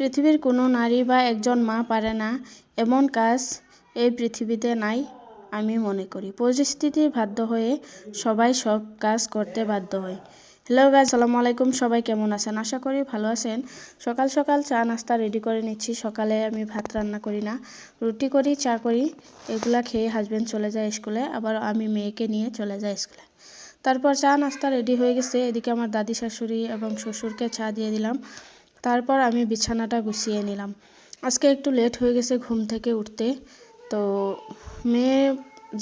পৃথিবীর কোনো নারী বা একজন মা পারে না, এমন কাজ এই পৃথিবীতে নাই, আমি মনে করি। পরিস্থিতির বাধ্য হয়ে সবাই সব কাজ করতে বাধ্য হয়। হ্যালো গাইজ সালামু আলাইকুম, সবাই কেমন আছেন? আশা করি ভালো আছেন। সকাল সকাল চা নাস্তা রেডি করে নিচ্ছি, সকালে আমি ভাত রান্না করি না, রুটি করি, চা করি, এগুলা খেয়ে হাজব্যান্ড চলে যায় স্কুলে, আবার আমি মেয়েকে নিয়ে চলে যাই স্কুলে। তারপর চা নাস্তা রেডি হয়ে গেছে, এদিকে আমার দাদি শাশুড়ি এবং শ্বশুরকে চা দিয়ে দিলাম। তারপর আমি বিছানাটা গুছিয়ে নিলাম। আজকে একটু লেট হয়ে গেছে ঘুম থেকে উঠতে। তো মেয়ে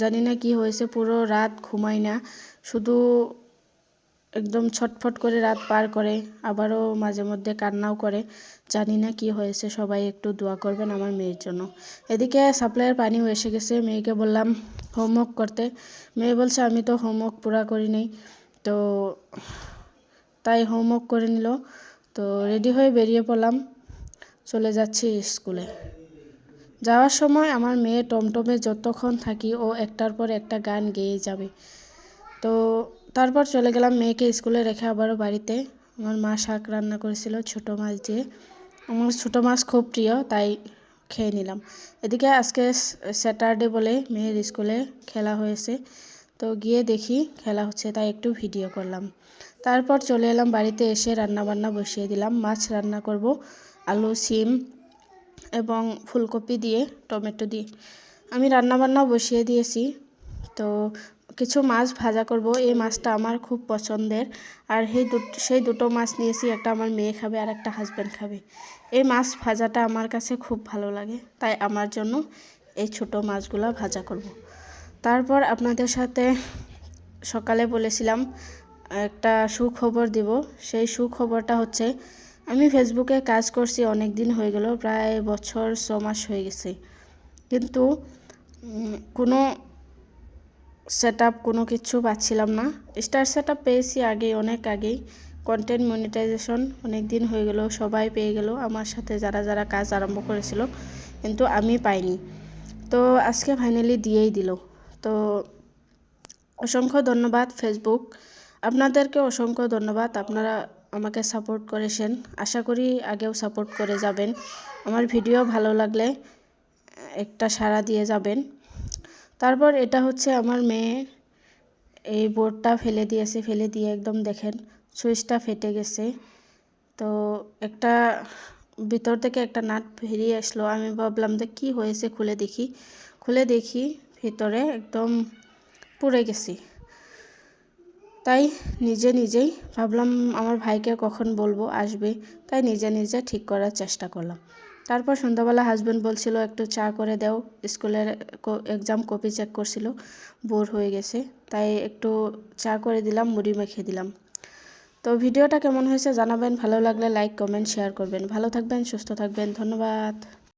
জানি না কি হয়েছে, পুরো রাত ঘুমায় না। শুধু একদম ছটফট করে রাত পার করে, আবারও মাঝে মধ্যে কান্নাও করে। জানি না কি হয়েছে, সবাই একটু দোয়া করবেন আমার মেয়ের জন্য। এদিকে সাপ্লাইয়ের পানিও এসে গেছে, মেয়েকে বললাম হোমওয়ার্ক করতে। মেয়ে বলছে, আমি তো হোমওয়ার্ক পুরা করি নাই। তো তাই হোমওয়ার্ক করে নিল। তো রেডি হয়ে বেরিয়ে পড়লাম। চলে যাচ্ছি স্কুলে যাওয়ার সময় আমার মেয়ে টমটমে যতক্ষণ থাকি, ও একটার পর একটা গান গেয়ে যাবে। তো তারপর চলে গেলাম মেয়েকে স্কুলে রেখে আবারও বাড়িতে। আমার মা শাক রান্না করেছিল ছোটো মাছ দিয়ে। আমার ছোটো মাছ খুব প্রিয়, তাই খেয়ে নিলাম। এদিকে আজকে স্যাটারডে বলে মেয়ের স্কুলে খেলা হয়েছে। তো গিয়ে দেখি খেলা হচ্ছে, তাই একটু ভিডিও করলাম। তারপর চলে এলাম বাড়িতে এসে রান্না বান্না বসিয়ে দিলাম। মাছ রান্না করব, আলু, সিম এবং ফুলকপি দিয়ে, টমেটো দিয়ে। আমি রান্না বান্না বসিয়ে দিয়েছি। তো কিছু মাছ ভাজা করব। এই মাছটা আমার খুব পছন্দের। আর সেই সেই দুটো মাছ নিয়েছি, একটা আমার মেয়ে খাবে আর একটা হাজব্যান্ড খাবে। এই মাছ ভাজাটা আমার কাছে খুব ভালো লাগে, তাই আমার জন্য এই ছোট মাছগুলো ভাজা করব। তারপর আপনাদের সাথে সকালে বলেছিলাম, একটা সুখবর দিব। সেই সুখবরটা হচ্ছে, আমি ফেসবুকে কাজ করছি, অনেক দিন হয়ে গেল, প্রায় বছর ছ মাস হয়ে গেছে। কিন্তু কোনো সেট আপ কোনো কিছু পাচ্ছিলাম না। স্টার সেট আপ পেয়েছি আগে, অনেক আগেই কন্টেন্ট মনিটাইজেশন অনেক দিন হয়ে গেল, সবাই পেয়ে গেল, আমার সাথে যারা যারা কাজ আরম্ভ করেছিল, কিন্তু আমি পাইনি। তো আজকে ফাইনালি দিয়েই দিল। তো অসংখ্য ধন্যবাদ ফেসবুক আপনাদেরকে অসংখ্য ধন্যবাদ, আপনারা আমাকে সাপোর্ট করেছেন। আশা করি আগেও সাপোর্ট করে যাবেন। আমার ভিডিও ভালো লাগলে একটা সাড়া দিয়ে যাবেন। তারপর এটা হচ্ছে আমার মেয়ে, এই বোর্ডটা ফেলে দিয়েছে, ফেলে দিয়ে একদম দেখেন সুইচটা ফেটে গেছে। তো একটা ভিতর থেকে একটা নাট বেরিয়ে আসলো। আমি ভাবলাম যে কী হয়েছে খুলে দেখি। খুলে দেখি ভিতরে একদম পুড়ে গেছি। তাই নিজে নিজেই ভাবলাম আমার ভাইকে কখন বলব, আসবে? তাই নিজে নিজে ঠিক করার চেষ্টা করলাম তারপর সন্ধ্যাবেলা হাজব্যান্ড বলছিল, একটু চা করে দাও, স্কুলের এক্সাম কপি চেক করছিল বোর হয়ে গেছে। তাই একটু চা করে দিলাম, মুড়ি মেখে দিলাম। তো ভিডিওটা কেমন হয়েছে জানাবেন, ভালো লাগলে লাইক কমেন্ট শেয়ার করবেন। ভালো থাকবেন, সুস্থ থাকবেন, ধন্যবাদ।